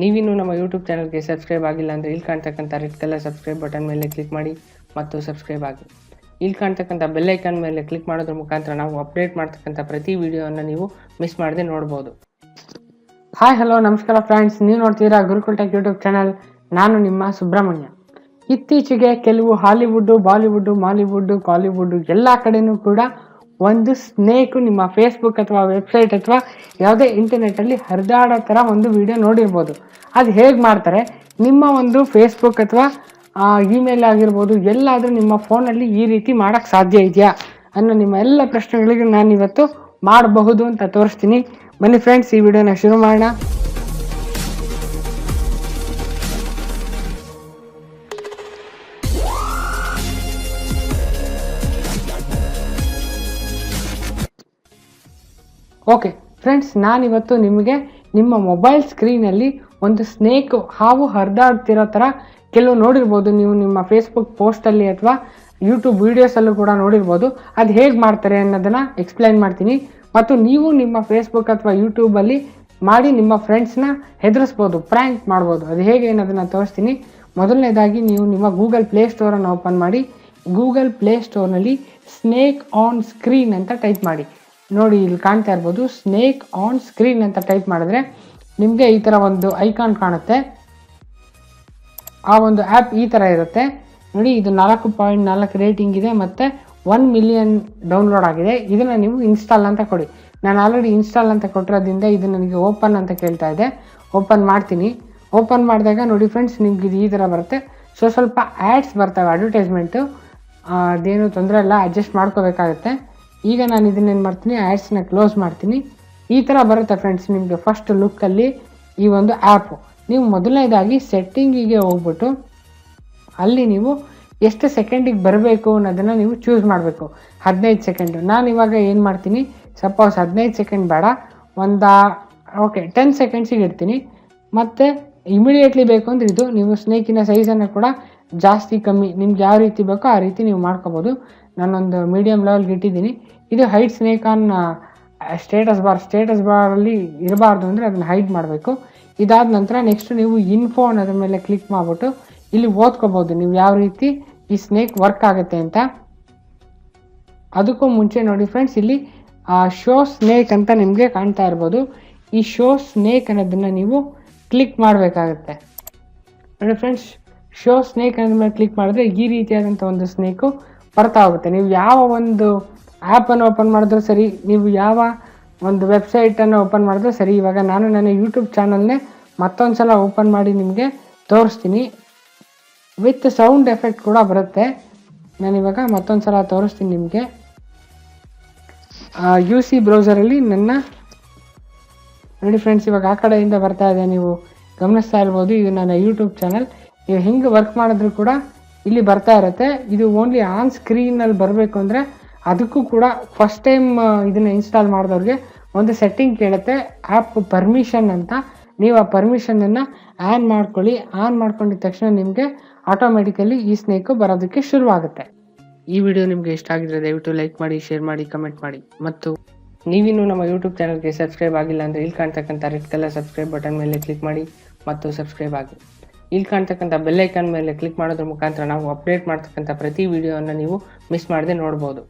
ನೀವಿನ್ನೂ ನಮ್ಮ ಯೂಟ್ಯೂಬ್ ಚಾನಲ್ಗೆ ಸಬ್ಸ್ಕ್ರೈಬ್ ಆಗಿಲ್ಲ ಅಂದರೆ ಇಲ್ಲಿ ಕಾಣ್ತಕ್ಕಂಥ ರೆಡ್ ಕಲರ್ ಸಬ್ಸ್ಕ್ರೈಬ್ ಬಟನ್ ಮೇಲೆ ಕ್ಲಿಕ್ ಮಾಡಿ ಮತ್ತು ಸಬ್ಸ್ಕ್ರೈಬ್ ಆಗಿ. ಇಲ್ಲಿ ಕಾಣ್ತಕ್ಕಂಥ ಬೆಲ್ ಐಕಾನ್ ಮೇಲೆ ಕ್ಲಿಕ್ ಮಾಡೋದ್ರ ಮುಖಾಂತರ ನಾವು ಅಪ್ಡೇಟ್ ಮಾಡ್ತಕ್ಕಂಥ ಪ್ರತಿ ವಿಡಿಯೋವನ್ನು ನೀವು ಮಿಸ್ ಮಾಡದೆ ನೋಡ್ಬೋದು. ಹಾಯ್ ಹಲೋ ನಮಸ್ಕಾರ ಫ್ರೆಂಡ್ಸ್ ನೀವು ನೋಡ್ತೀರಾ ಗುರುಕುಲ್ ಟೆಕ್ ಯೂಟ್ಯೂಬ್ ಚಾನಲ್ ನಾನು ನಿಮ್ಮ ಸುಬ್ರಹ್ಮಣ್ಯ. ಇತ್ತೀಚೆಗೆ ಕೆಲವು ಹಾಲಿವುಡ್ಡು ಬಾಲಿವುಡ್ಡು ಮಾಲಿವುಡ್ಡು ಕಾಲಿವುಡ್ಡು ಎಲ್ಲ ಕಡೆಯೂ ಕೂಡ ಒಂದು ಸ್ನೇಕು ನಿಮ್ಮ ಫೇಸ್ಬುಕ್ ಅಥವಾ ವೆಬ್ಸೈಟ್ ಅಥವಾ ಯಾವುದೇ ಇಂಟರ್ನೆಟ್ಟಲ್ಲಿ ಹರಿದಾಡೋ ಥರ ಒಂದು ವಿಡಿಯೋ ನೋಡಿರ್ಬೋದು. ಅದು ಹೇಗೆ ಮಾಡ್ತಾರೆ? ನಿಮ್ಮ ಒಂದು ಫೇಸ್ಬುಕ್ ಅಥವಾ ಇಮೇಲ್ ಆಗಿರ್ಬೋದು, ಎಲ್ಲಾದರೂ ನಿಮ್ಮ ಫೋನಲ್ಲಿ ಈ ರೀತಿ ಮಾಡೋಕ್ಕೆ ಸಾಧ್ಯ ಇದೆಯಾ? ಅನ್ನೋ ನಿಮ್ಮ ಎಲ್ಲ ಪ್ರಶ್ನೆಗಳಿಗೆ ನಾನು ಇವತ್ತು ಮಾಡಬಹುದು ಅಂತ ತೋರಿಸ್ತೀನಿ. ಬನ್ನಿ ಫ್ರೆಂಡ್ಸ್ ಈ ವಿಡಿಯೋನ ಶುರು ಮಾಡೋಣ. ಓಕೆ ಫ್ರೆಂಡ್ಸ್ ನಾನಿವತ್ತು ನಿಮಗೆ ನಿಮ್ಮ ಮೊಬೈಲ್ ಸ್ಕ್ರೀನಲ್ಲಿ ಒಂದು ಸ್ನೇಕ್ ಹಾವು ಹರಿದಾಡ್ತಿರೋ ಥರ ಕೆಲವು ನೋಡಿರ್ಬೋದು. ನೀವು ನಿಮ್ಮ ಫೇಸ್ಬುಕ್ ಪೋಸ್ಟಲ್ಲಿ ಅಥವಾ ಯೂಟ್ಯೂಬ್ ವೀಡಿಯೋಸಲ್ಲೂ ಕೂಡ ನೋಡಿರ್ಬೋದು. ಅದು ಹೇಗೆ ಮಾಡ್ತಾರೆ ಅನ್ನೋದನ್ನು ಎಕ್ಸ್ಪ್ಲೈನ್ ಮಾಡ್ತೀನಿ. ಮತ್ತು ನೀವು ನಿಮ್ಮ ಫೇಸ್ಬುಕ್ ಅಥವಾ ಯೂಟ್ಯೂಬಲ್ಲಿ ಮಾಡಿ ನಿಮ್ಮ ಫ್ರೆಂಡ್ಸ್ನ ಹೆದರಿಸ್ಬೋದು ಪ್ರ್ಯಾಂಕ್ ಮಾಡ್ಬೋದು. ಅದು ಹೇಗೆ ಅನ್ನೋದನ್ನು ತೋರಿಸ್ತೀನಿ. ಮೊದಲನೇದಾಗಿ ನೀವು ನಿಮ್ಮ ಗೂಗಲ್ ಪ್ಲೇ ಸ್ಟೋರನ್ನು ಓಪನ್ ಮಾಡಿ ಗೂಗಲ್ ಪ್ಲೇ ಸ್ಟೋರ್ನಲ್ಲಿ ಸ್ನೇಕ್ ಆನ್ ಸ್ಕ್ರೀನ್ ಅಂತ ಟೈಪ್ ಮಾಡಿ. ನೋಡಿ ಇಲ್ಲಿ ಕಾಣ್ತಾ ಇರ್ಬೋದು ಸ್ನೇಕ್ ಆನ್ ಸ್ಕ್ರೀನ್ ಅಂತ ಟೈಪ್ ಮಾಡಿದ್ರೆ ನಿಮಗೆ ಈ ಥರ ಒಂದು ಐಕಾನ್ ಕಾಣುತ್ತೆ. ಆ ಒಂದು ಆ್ಯಪ್ ಈ ಥರ ಇರುತ್ತೆ. ನೋಡಿ, ಇದು ನಾಲ್ಕು ಪಾಯಿಂಟ್ ನಾಲ್ಕು ರೇಟಿಂಗ್ ಇದೆ ಮತ್ತು ಒನ್ ಮಿಲಿಯನ್ ಡೌನ್ಲೋಡ್ ಆಗಿದೆ. ಇದನ್ನು ನೀವು ಇನ್ಸ್ಟಾಲ್ ಅಂತ ಕೊಡಿ. ನಾನು ಆಲ್ರೆಡಿ ಇನ್ಸ್ಟಾಲ್ ಅಂತ ಕೊಟ್ಟಿರೋದ್ರಿಂದ ಇದು ನನಗೆ ಓಪನ್ ಅಂತ ಕೇಳ್ತಾ ಇದೆ. ಓಪನ್ ಮಾಡ್ತೀನಿ. ಓಪನ್ ಮಾಡಿದಾಗ ನೋಡಿ ಫ್ರೆಂಡ್ಸ್ ನಿಮ್ಗೆ ಇದು ಈ ಥರ ಬರುತ್ತೆ. ಸೊ ಸ್ವಲ್ಪ ಆ್ಯಡ್ಸ್ ಬರ್ತವೆ ಅಡ್ವರ್ಟೈಸ್ಮೆಂಟು ಅದೇನು ತೊಂದರೆ ಇಲ್ಲ ಅಡ್ಜಸ್ಟ್ ಮಾಡ್ಕೋಬೇಕಾಗುತ್ತೆ. ಈಗ ನಾನು ಇದನ್ನೇನು ಮಾಡ್ತೀನಿ ಆ್ಯಡ್ಸ್ನ ಕ್ಲೋಸ್ ಮಾಡ್ತೀನಿ. ಈ ಥರ ಬರುತ್ತೆ ಫ್ರೆಂಡ್ಸ್ ನಿಮಗೆ ಫಸ್ಟ್ ಲುಕ್ಕಲ್ಲಿ ಈ ಒಂದು ಆ್ಯಪು ನೀವು ಮೊದಲನೇದಾಗಿ ಸೆಟ್ಟಿಂಗಿಗೆ ಹೋಗ್ಬಿಟ್ಟು ಅಲ್ಲಿ ನೀವು ಎಷ್ಟು ಸೆಕೆಂಡಿಗೆ ಬರಬೇಕು ಅನ್ನೋದನ್ನು ನೀವು ಚೂಸ್ ಮಾಡಬೇಕು. ಹದಿನೈದು ಸೆಕೆಂಡು ನಾನು ಇವಾಗ ಏನು ಮಾಡ್ತೀನಿ ಸಪೋಸ್ ಹದಿನೈದು ಸೆಕೆಂಡ್ ಬೇಡ, ಒಂದು ಓಕೆ ಟೆನ್ ಸೆಕೆಂಡ್ಸಿಗೆ ಇಡ್ತೀನಿ ಮತ್ತು ಇಮಿಡಿಯೇಟ್ಲಿ ಬೇಕು ಅಂದರೆ ಇದು, ನೀವು ಸ್ನೇಕಿನ ಸೈಜನ್ನು ಕೂಡ ಜಾಸ್ತಿ ಕಮ್ಮಿ, ನಿಮ್ಗೆ ಯಾವ ರೀತಿ ಬೇಕೋ ಆ ರೀತಿ ನೀವು ಮಾಡ್ಕೋಬೋದು. ನಾನೊಂದು ಮೀಡಿಯಮ್ ಲೆವೆಲ್ಗೆ ಇಟ್ಟಿದ್ದೀನಿ. ಇದು height snake on status bar status ಬಾರಲ್ಲಿ ಇರಬಾರ್ದು ಅಂದರೆ ಅದನ್ನು ಹೈಡ್ ಮಾಡಬೇಕು. ಇದಾದ ನಂತರ ನೆಕ್ಸ್ಟ್ ನೀವು ಇನ್ಫೋ ಅನ್ನೋದ್ರ ಮೇಲೆ ಕ್ಲಿಕ್ ಮಾಡಿಬಿಟ್ಟು ಇಲ್ಲಿ ಓದ್ಕೋಬೋದು ನೀವು ಯಾವ ರೀತಿ ಈ ಸ್ನೇಕ್ ವರ್ಕ್ ಆಗುತ್ತೆ ಅಂತ. ಅದಕ್ಕೂ ಮುಂಚೆ ನೋಡಿ ಫ್ರೆಂಡ್ಸ್ ಇಲ್ಲಿ ಶೋ ಸ್ನೇಕ್ ಅಂತ ನಿಮಗೆ ಕಾಣ್ತಾ ಇರ್ಬೋದು. ಈ ಶೋ ಸ್ನೇಕ್ ಅನ್ನೋದನ್ನು ನೀವು ಕ್ಲಿಕ್ ಮಾಡಬೇಕಾಗತ್ತೆ. ನೋಡಿ ಫ್ರೆಂಡ್ಸ್ ಶೋ ಸ್ನೇಕ್ ಅನ್ನೋದ್ರ ಮೇಲೆ ಕ್ಲಿಕ್ ಮಾಡಿದ್ರೆ ಈ ರೀತಿಯಾದಂಥ ಒಂದು ಸ್ನೇಕು ಬರ್ತಾ ಹೋಗುತ್ತೆ. ನೀವು ಯಾವ ಒಂದು ಆ್ಯಪನ್ನು ಓಪನ್ ಮಾಡಿದ್ರೂ ಸರಿ. ನೀವು ಯಾವ ಒಂದು ವೆಬ್ಸೈಟನ್ನು ಓಪನ್ ಮಾಡಿದ್ರೆ ಸರಿ. ಇವಾಗ ನಾನು ನನ್ನ ಯೂಟ್ಯೂಬ್ ಚಾನಲ್ನೇ ಮತ್ತೊಂದು ಸಲ ಓಪನ್ ಮಾಡಿ ನಿಮಗೆ ತೋರಿಸ್ತೀನಿ. ವಿತ್ ಸೌಂಡ್ ಎಫೆಕ್ಟ್ ಕೂಡ ಬರುತ್ತೆ. ನಾನಿವಾಗ ಮತ್ತೊಂದು ಸಲ ತೋರಿಸ್ತೀನಿ ನಿಮಗೆ. ಯು ಸಿ ಬ್ರೌಸರಲ್ಲಿ ನನ್ನ ನೋಡಿ ಫ್ರೆಂಡ್ಸ್ ಇವಾಗ ಆ ಕಡೆಯಿಂದ ಬರ್ತಾ ಇದೆ. ನೀವು ಗಮನಿಸ್ತಾ ಇರ್ಬೋದು, ಇದು ನನ್ನ ಯೂಟ್ಯೂಬ್ ಚಾನಲ್ ನೀವು ಹೆಂಗೆ ವರ್ಕ್ ಮಾಡಿದ್ರು ಕೂಡ ಇಲ್ಲಿ ಬರ್ತಾ ಇರುತ್ತೆ. ಇದು ಓನ್ಲಿ ಆನ್ ಸ್ಕ್ರೀನಲ್ಲಿ ಬರಬೇಕು ಅಂದರೆ ಅದಕ್ಕೂ ಕೂಡ ಫಸ್ಟ್ ಟೈಮ್ ಇದನ್ನು ಇನ್ಸ್ಟಾಲ್ ಮಾಡಿದವ್ರಿಗೆ ಒಂದು ಸೆಟ್ಟಿಂಗ್ ಕೇಳುತ್ತೆ ಆ್ಯಪ್ ಪರ್ಮಿಷನ್ ಅಂತ. ನೀವು ಆ ಪರ್ಮಿಷನನ್ನು ಆನ್ ಮಾಡ್ಕೊಳ್ಳಿ ಆನ್ ಮಾಡ್ಕೊಂಡಿದ ತಕ್ಷಣ ನಿಮಗೆ ಆಟೋಮೆಟಿಕಲಿ ಈ ಸ್ನೇಕು ಬರೋದಕ್ಕೆ ಶುರುವಾಗುತ್ತೆ. ಈ ವಿಡಿಯೋ ನಿಮಗೆ ಇಷ್ಟ ಆಗಿದ್ರೆ ದಯವಿಟ್ಟು ಲೈಕ್ ಮಾಡಿ ಶೇರ್ ಮಾಡಿ ಕಮೆಂಟ್ ಮಾಡಿ. ಮತ್ತು ನೀವಿನ್ನೂ ನಮ್ಮ ಯೂಟ್ಯೂಬ್ ಚಾನಲ್ಗೆ ಸಬ್ಸ್ಕ್ರೈಬ್ ಆಗಿಲ್ಲ ಅಂದರೆ ಇಲ್ಲಿ ಕಾಣ್ತಕ್ಕಂಥ ರೆಡ್ ಕಲರ್ ಸಬ್ಸ್ಕ್ರೈಬ್ ಬಟನ್ ಮೇಲೆ ಕ್ಲಿಕ್ ಮಾಡಿ ಮತ್ತು ಸಬ್ಸ್ಕ್ರೈಬ್ ಆಗಿ. ಇಲ್ಲಿ ಕಾಣ್ತಕ್ಕಂಥ ಬೆಲ್ಲೈಕನ್ ಮೇಲೆ ಕ್ಲಿಕ್ ಮಾಡೋದ್ರ ಮುಖಾಂತರ ನಾವು ಅಪ್ಡೇಟ್ ಮಾಡ್ತಕ್ಕಂಥ ಪ್ರತಿ ವಿಡಿಯೋವನ್ನು ನೀವು ಮಿಸ್ ಮಾಡದೆ ನೋಡ್ಬೋದು.